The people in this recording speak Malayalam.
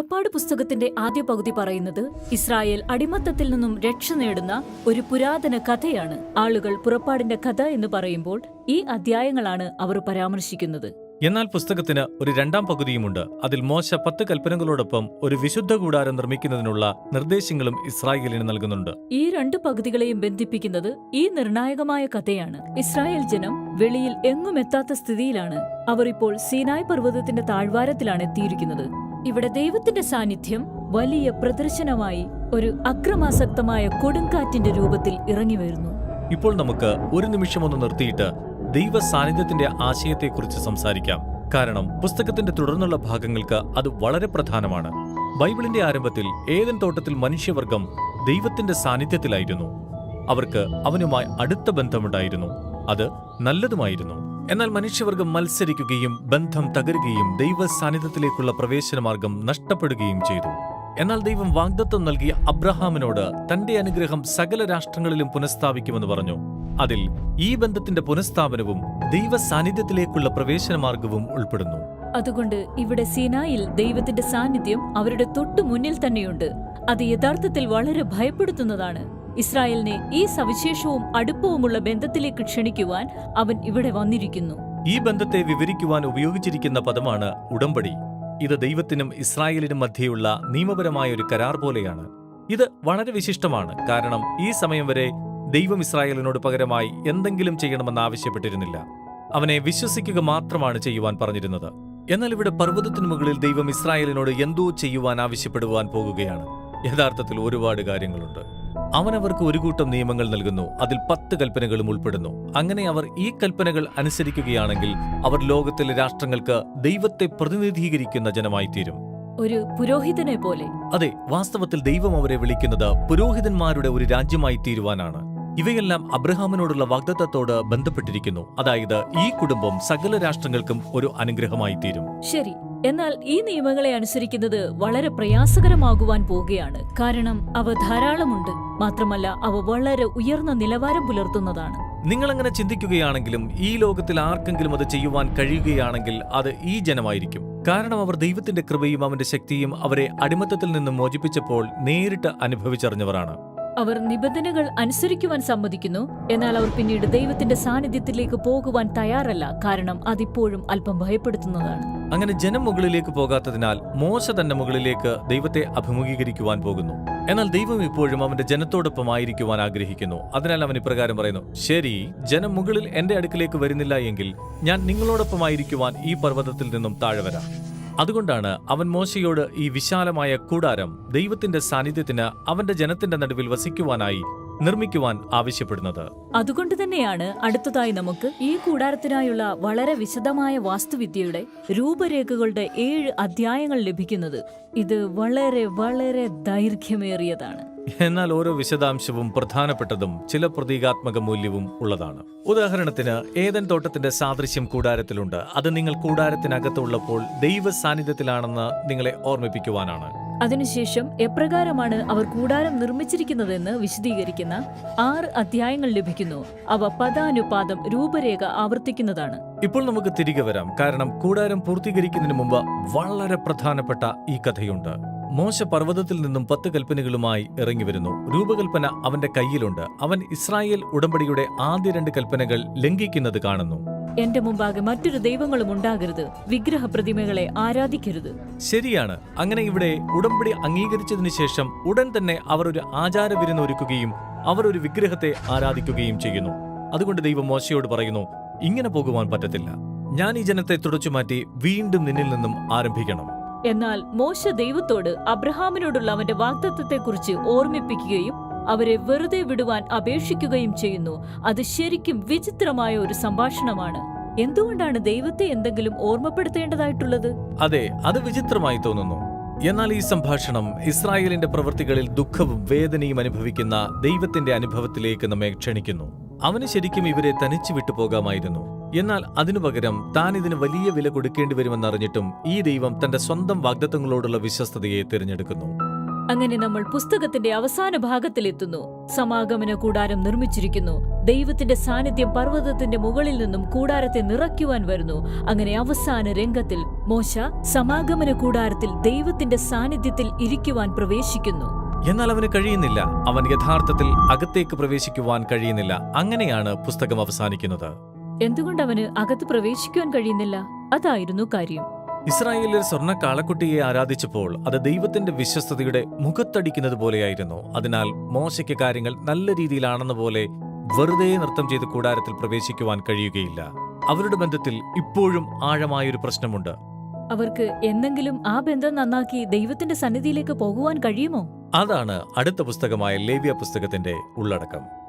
പുസ്തകത്തിന്റെ ആദ്യ പകുതി പറയുന്നത് ഇസ്രായേൽ അടിമത്തത്തിൽ നിന്നും രക്ഷ നേടുന്ന ഒരു പുരാതന കഥയാണ്. ആളുകൾ പുറപ്പാടിന്റെ കഥ എന്ന് പറയുമ്പോൾ ഈ അധ്യായങ്ങളാണ് അവർ പരാമർശിക്കുന്നത്. എന്നാൽ പുസ്തകത്തിന് ഒരു രണ്ടാം പകുതിയുമുണ്ട്. അതിൽ മോശ പത്ത് കൽപ്പനകളോടൊപ്പം ഒരു വിശുദ്ധ കൂടാരം നിർമ്മിക്കുന്നതിനുള്ള നിർദ്ദേശങ്ങളും ഇസ്രായേലിന് നൽകുന്നുണ്ട്. ഈ രണ്ട് പകുതികളെയും ബന്ധിപ്പിക്കുന്നത് ഈ നിർണായകമായ കഥയാണ്. ഇസ്രായേൽ ജനം വെളിയിൽ എങ്ങും എത്താത്ത സ്ഥിതിയിലാണ്. അവർ ഇപ്പോൾ സീനായ് പർവതത്തിന്റെ താഴ്വാരത്തിലാണ് എത്തിയിരിക്കുന്നത്. ഇവിടെ ദൈവത്തിന്റെ സാന്നിധ്യം വലിയ പ്രദർശനമായി ഒരു അക്രമാസക്തമായ കൊടുങ്കാറ്റിന്റെ രൂപത്തിൽ ഇറങ്ങി വരുന്നു. ഇപ്പോൾ നമുക്ക് ഒരു നിമിഷം ഒന്ന് നിർത്തിയിട്ട് ദൈവ സാന്നിധ്യത്തിന്റെ ആശയത്തെക്കുറിച്ച് സംസാരിക്കാം. കാരണം പുസ്തകത്തിന്റെ തുടർന്നുള്ള ഭാഗങ്ങൾക്ക് അത് വളരെ പ്രധാനമാണ്. ബൈബിളിന്റെ ആരംഭത്തിൽ ഏതൻ തോട്ടത്തിൽ മനുഷ്യവർഗം ദൈവത്തിന്റെ സാന്നിധ്യത്തിലായിരുന്നു. അവർക്ക് അവനുമായി അടുത്ത ബന്ധമുണ്ടായിരുന്നു. അത് നല്ലതുമായിരുന്നു. എന്നാൽ മനുഷ്യവർഗം മത്സരിക്കുകയും ബന്ധം തകരുകയും ദൈവ സാന്നിധ്യത്തിലേക്കുള്ള പ്രവേശനമാർഗം നഷ്ടപ്പെടുകയും ചെയ്തു. എന്നാൽ ദൈവം വാഗ്ദത്വം നൽകിയ അബ്രഹാമിനോട് തന്റെ അനുഗ്രഹം സകല രാഷ്ട്രങ്ങളിലും പുനഃസ്ഥാപിക്കുമെന്ന് പറഞ്ഞു. അതിൽ ഈ ബന്ധത്തിന്റെ പുനഃസ്ഥാപനവും ദൈവ സാന്നിധ്യത്തിലേക്കുള്ള പ്രവേശനമാർഗവും ഉൾപ്പെടുന്നു. അതുകൊണ്ട് ഇവിടെ സീനായിൽ ദൈവത്തിന്റെ സാന്നിധ്യം അവരുടെ തൊട്ടു മുന്നിൽ തന്നെയുണ്ട്. അത് യഥാർത്ഥത്തിൽ വളരെ ഭയപ്പെടുത്തുന്നതാണ്. ഇസ്രായേലിനെ ഈ സവിശേഷവും അടുപ്പവുമുള്ള ബന്ധത്തിലേക്ക് ക്ഷണിക്കുവാൻ അവൻ ഇവിടെ വന്നിരിക്കുന്നു. ഈ ബന്ധത്തെ വിവരിക്കുവാൻ ഉപയോഗിച്ചിരിക്കുന്ന പദമാണ് ഉടമ്പടി. ഇത് ദൈവത്തിനും ഇസ്രായേലിനും മധ്യയുള്ള നിയമപരമായ ഒരു കരാർ പോലെയാണ്. ഇത് വളരെ വിശിഷ്ടമാണ്. കാരണം ഈ സമയം വരെ ദൈവം ഇസ്രായേലിനോട് പകരമായി എന്തെങ്കിലും ചെയ്യണമെന്ന് ആവശ്യപ്പെട്ടിരുന്നില്ല. അവനെ വിശ്വസിക്കുക മാത്രമാണ് ചെയ്യുവാൻ പറഞ്ഞിരുന്നത്. എന്നാൽ ഇവിടെ പർവതത്തിനു മുകളിൽ ദൈവം ഇസ്രായേലിനോട് എന്തോ ചെയ്യുവാൻ ആവശ്യപ്പെടുവാൻ പോകുകയാണ്. യഥാർത്ഥത്തിൽ ഒരുപാട് കാര്യങ്ങളുണ്ട്. അവൻ അവർക്ക് ഒരു കൂട്ടം നിയമങ്ങൾ നൽകുന്നു. അതിൽ പത്ത് കൽപ്പനകളും ഉൾപ്പെടുന്നു. അങ്ങനെ അവർ ഈ കൽപ്പനകൾ അനുസരിക്കുകയാണെങ്കിൽ അവർ ലോകത്തിലെ രാഷ്ട്രങ്ങൾക്ക് ദൈവത്തെ പ്രതിനിധീകരിക്കുന്ന ജനമായി തീരും ഒരു പുരോഹിതനെ പോലെ. അതെ വാസ്തവത്തിൽ ദൈവം അവരെ വിളിക്കുന്നത് പുരോഹിതന്മാരുടെ ഒരു രാജ്യമായി തീരുവാനാണ് ഇവയെല്ലാം അബ്രഹാമിനോടുള്ള വാഗ്ദത്തത്തോട് ബന്ധപ്പെട്ടിരിക്കുന്നു. അതായത് ഈ കുടുംബം സകല രാഷ്ട്രങ്ങൾക്കും ഒരു അനുഗ്രഹമായി തീരും ശരി എന്നാൽ ഈ നിയമങ്ങളെ അനുസരിക്കുന്നത് വളരെ പ്രയാസകരമാകുവാൻ പോവുകയാണ് കാരണം അവ ധാരാളമുണ്ട്. മാത്രമല്ല അവ വളരെ ഉയർന്ന നിലവാരം പുലർത്തുന്നതാണ്. നിങ്ങൾ അങ്ങനെ ചിന്തിക്കുകയാണെങ്കിലും ഈ ലോകത്തിൽ ആർക്കെങ്കിലും അത് ചെയ്യുവാൻ കഴിയുകയാണെങ്കിൽ അത് ഈ ജനമായിരിക്കും. കാരണം അവർ ദൈവത്തിന്റെ കൃപയും അവന്റെ ശക്തിയും അവരെ അടിമത്തത്തിൽ നിന്ന് മോചിപ്പിച്ചപ്പോൾ നേരിട്ട് അനുഭവിച്ചറിഞ്ഞവരാണ്. അവർ നിബന്ധനകൾ അനുസരിക്കുവാൻ സമ്മതിക്കുന്നു. എന്നാൽ അവർ പിന്നീട് ദൈവത്തിന്റെ സാന്നിധ്യത്തിലേക്ക് പോകുവാൻ തയ്യാറല്ല. കാരണം അതിപ്പോഴും അല്പം ഭയപ്പെടുത്തുന്നതാണ്. അങ്ങനെ ജനം മുകളിലേക്ക് പോകാത്തതിനാൽ മോശ തന്റെ മുകളിലേക്ക് ദൈവത്തെ അഭിമുഖീകരിക്കുവാൻ പോകുന്നു. എന്നാൽ ദൈവം ഇപ്പോഴും അവന്റെ ജനത്തോടൊപ്പം ആയിരിക്കുവാൻ ആഗ്രഹിക്കുന്നു. അതിനാൽ അവൻ ഇപ്രകാരം പറയുന്നു ശരി ജനം മുകളിൽ എന്റെ അടുക്കിലേക്ക് വരുന്നില്ല എങ്കിൽ ഞാൻ നിങ്ങളോടൊപ്പം ആയിരിക്കുവാൻ ഈ പർവതത്തിൽ നിന്നും താഴെ വരാം. അതുകൊണ്ടാണ് അവൻ മോശയോട് ഈ വിശാലമായ കൂടാരം ദൈവത്തിന്റെ സാന്നിധ്യത്തിന് അവന്റെ ജനത്തിന്റെ നടുവിൽ വസിക്കുവാനായി നിർമ്മിക്കുവാൻ ആവശ്യപ്പെടുന്നത്. അതുകൊണ്ട് തന്നെയാണ് അടുത്തതായി നമുക്ക് ഈ കൂടാരത്തിനായുള്ള വളരെ വിശദമായ വാസ്തുവിദ്യയുടെ രൂപരേഖകളുടെ ഏഴ് അധ്യായങ്ങൾ ലഭിക്കുന്നത്. ഇത് വളരെ വളരെ ദൈർഘ്യമേറിയതാണ്. എന്നാൽ ഓരോ വിശദാംശവും പ്രധാനപ്പെട്ടതും ചില പ്രതീകാത്മക മൂല്യവും ഉള്ളതാണ്. ഉദാഹരണത്തിന് ഏതൻ തോട്ടത്തിന്റെ സാദൃശ്യം കൂടാരത്തിലുണ്ട്. അത് നിങ്ങൾ കൂടാരത്തിനകത്തുള്ളപ്പോൾ ദൈവ സാന്നിധ്യത്തിലാണെന്ന് നിങ്ങളെ ഓർമ്മിപ്പിക്കുവാനാണ്. അതിനുശേഷം എപ്രകാരമാണ് അവർ കൂടാരം നിർമ്മിച്ചിരിക്കുന്നതെന്ന് വിശദീകരിക്കുന്ന ആറ് അധ്യായങ്ങൾ ലഭിക്കുന്നു. അവ പദാനുപാതം രൂപരേഖ ആവർത്തിക്കുന്നതാണ്. ഇപ്പോൾ നമുക്ക് തിരികെ വരാം. കാരണം കൂടാരം പൂർത്തീകരിക്കുന്നതിന് മുമ്പ് വളരെ പ്രധാനപ്പെട്ട ഈ കഥയുണ്ട്. മോശ പർവതത്തിൽ നിന്നും പത്ത് കൽപ്പനകളുമായി ഇറങ്ങി വരുന്നു. രൂപകൽപ്പന അവന്റെ കയ്യിലുണ്ട്. അവൻ ഇസ്രായേൽ ഉടമ്പടിയുടെ ആദ്യ രണ്ട് കൽപ്പനകൾ ലംഘിക്കുന്നത് കാണുന്നു. എന്റെ മുമ്പാകെ മറ്റൊരു ദൈവങ്ങളും ഉണ്ടാകരുത്. വിഗ്രഹ പ്രതിമകളെ ആരാധിക്കരുത്. ശരിയാണ്. അങ്ങനെ ഇവിടെ ഉടമ്പടി അംഗീകരിച്ചതിനു ശേഷം ഉടൻ തന്നെ അവർ ഒരു ആചാര വിരുന്ന് ഒരുക്കുകയും അവർ ഒരു വിഗ്രഹത്തെ ആരാധിക്കുകയും ചെയ്യുന്നു. അതുകൊണ്ട് ദൈവം മോശയോട് പറയുന്നു ഇങ്ങനെ പോകുവാൻ പറ്റത്തില്ല. ഞാൻ ഈ ജനത്തെ തുടച്ചുമാറ്റി വീണ്ടും നിന്നിൽ നിന്നും ആരംഭിക്കണം. എന്നാൽ മോശ ദൈവത്തോട് അബ്രഹാമിനോടുള്ള അവന്റെ വാഗ്ദത്തത്തെക്കുറിച്ച് ഓർമ്മിപ്പിക്കുകയും അവരെ വെറുതെ വിടുവാൻ അപേക്ഷിക്കുകയും ചെയ്യുന്നു. അത് ശരിക്കും വിചിത്രമായ ഒരു സംഭാഷണമാണ്. എന്തുകൊണ്ടാണ് ദൈവത്തെ എന്തെങ്കിലും ഓർമ്മപ്പെടുത്തേണ്ടതായിട്ടുള്ളത്? അതെ അത് വിചിത്രമായി തോന്നുന്നു. എന്നാൽ ഈ സംഭാഷണം ഇസ്രായേലിന്റെ പ്രവൃത്തികളിൽ ദുഃഖവും വേദനയും അനുഭവിക്കുന്ന ദൈവത്തിന്റെ അനുഭവത്തിലേക്ക് നമ്മെ ക്ഷണിക്കുന്നു. അവന് ശരിക്കും ഇവരെ തനിച്ചു വിട്ടുപോകാമായിരുന്നു. എന്നാൽ അതിനു പകരം താൻ ഇതിന് വലിയ വില കൊടുക്കേണ്ടി വരുമെന്നറിഞ്ഞിട്ടും ഈ ദൈവം തന്റെ സ്വന്തം വാഗ്ദത്തങ്ങളോടുള്ള വിശ്വസ്തതയെ തിരഞ്ഞെടുക്കുന്നു. അങ്ങനെ നമ്മൾ പുസ്തകത്തിന്റെ അവസാന ഭാഗത്തിലെത്തുന്നു. സമാഗമന കൂടാരം നിർമ്മിച്ചിരിക്കുന്നു. ദൈവത്തിന്റെ സാന്നിധ്യം പർവതത്തിന്റെ മുകളിൽ നിന്നും കൂടാരത്തെ നിറയ്ക്കുവാൻ വരുന്നു. അങ്ങനെ അവസാന രംഗത്തിൽ മോശ സമാഗമന കൂടാരത്തിൽ ദൈവത്തിന്റെ സാന്നിധ്യത്തിൽ ഇരിക്കുവാൻ പ്രവേശിക്കുന്നു. എന്നാൽ അവന് കഴിയുന്നില്ല. അവൻ യഥാർത്ഥത്തിൽ അകത്തേക്ക് പ്രവേശിക്കുവാൻ കഴിയുന്നില്ല. അങ്ങനെയാണ് പുസ്തകം അവസാനിക്കുന്നത്. എന്തുകൊണ്ട് അവന് അകത്ത് പ്രവേശിക്കുവാൻ കഴിയുന്നില്ല? അതായിരുന്നു കാര്യം. ഇസ്രായേലിൽ സ്വർണ കാളക്കുട്ടിയെ ആരാധിച്ചപ്പോൾ അത് ദൈവത്തിന്റെ വിശ്വസ്തയുടെ മുഖത്തടിക്കുന്നത് പോലെയായിരുന്നു. അതിനാൽ മോശയ്ക്ക് കാര്യങ്ങൾ നല്ല രീതിയിലാണെന്ന പോലെ വെറുതെ നൃത്തം ചെയ്ത് കൂടാരത്തിൽ പ്രവേശിക്കുവാൻ കഴിയുകയില്ല. അവരുടെ ബന്ധത്തിൽ ഇപ്പോഴും ആഴമായൊരു പ്രശ്നമുണ്ട്. അവർക്ക് എന്നെങ്കിലും ആ ബന്ധം നന്നാക്കി ദൈവത്തിന്റെ സന്നിധിയിലേക്ക് പോകുവാൻ കഴിയുമോ? അതാണ് അടുത്ത പുസ്തകമായ ലേവ്യ പുസ്തകത്തിന്റെ ഉള്ളടക്കം.